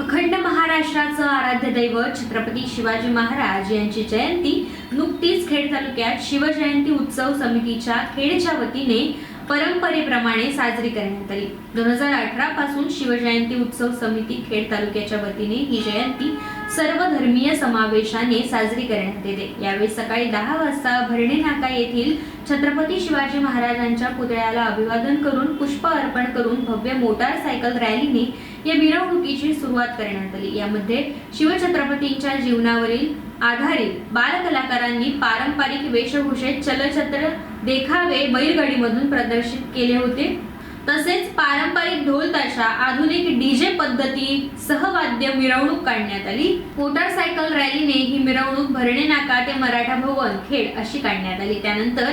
अखंड महाराष्ट्राचं आराध्य दैवत छत्रपती शिवाजी महाराज यांची जयंती नुकतीच खेड तालुक्यात शिवजयंती उत्सव समितीच्या खेडच्या वतीने परंपरेप्रमाणे साजरी करण्यात आली. दोन हजार अठरा पासून शिवजयंती उत्सव समिती खेड तालुक्याच्या वतीने ही जयंती सर्व धर्मीय समावेशाने साजरी करण्यात येते. यावेळी सकाळी दहा वाजता भरणे नाका येथील छत्रपती शिवाजी महाराजांच्या पुतळ्याला अभिवादन करून पुष्प अर्पण करून भव्य मोटारसायकल रॅलीने या मिरवणुकीची सुरुवात करण्यात आली. यामध्ये शिवछत्रपतींच्या जीवनावरील आधारित बालकलाकारांनी पारंपरिक वेशभूषेत चलचित्र देखावे बैलगाडीमधून प्रदर्शित केले होते. तसेच पारंपरिक ढोल ताशा आधुनिक डीजे पद्धती सहवाद्य मिरवणूक काढण्यात आली. मोटारसायकल रॅलीने ही मिरवणूक भरणे नाका ते मराठा भवन खेड अशी काढण्यात आली. त्यानंतर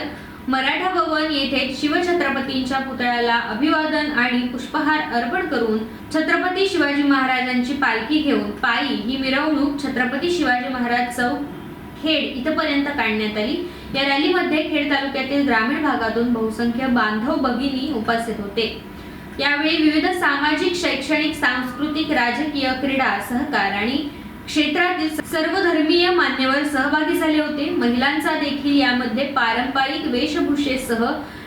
मराठा भवन येथे शिवछत्रपतींच्या पुतळ्याला अभिवादन आणि पुष्पहार अर्पण करून छत्रपती शिवाजी महाराजांची पालखी घेऊन पायी ही मिरवणूक छत्रपती शिवाजी महाराज चौक खेड इथपर्यंत काढण्यात आली. या रॅलीमध्ये खेड तालुक्यातील ग्रामीण भागातून बहुसंख्य बांधव भगिनी उपस्थित होते. यावेळी विविध सामाजिक शैक्षणिक सांस्कृतिक राजकीय क्रीडा सहकार आणि क्षेत्रातील सर्व धर्मीय मान्यवर सहभागी झाले होते. महिलांचा देखील यामध्ये पारंपरिक वेशभूषेसह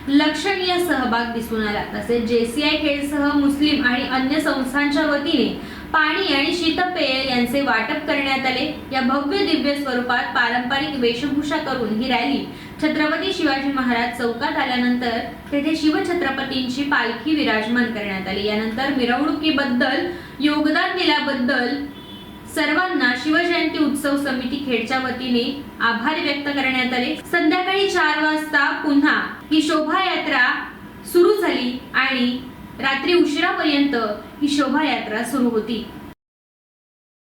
लक्षणीय सहभाग दिसून आला. तसेच जेसीआय खेळसह मुस्लिम आणि अन्य संस्थांच्या वतीने पाणी आणि शीतपेय यांचे वाटप करण्यात आले. या भव्य दिव्य स्वरूपात पारंपरिक वेशभूषा करून ही रॅली छत्रपती शिवाजी महाराज चौकात आल्यानंतर तेथे शिवछत्रपतींची पालखी विराजमान करण्यात आली. यानंतर मिरवणुकीबद्दल योगदान दिल्याबद्दल सर्वांना शिवजयंती उत्सव समिती खेडच्या वतीने आभार व्यक्त करण्यात आले. संध्याकाळी चार वाजता पुन्हा ही शोभायात्रा सुरू झाली आणि रात्री उशिरापर्यंत ही शोभायात्रा सुरू होती.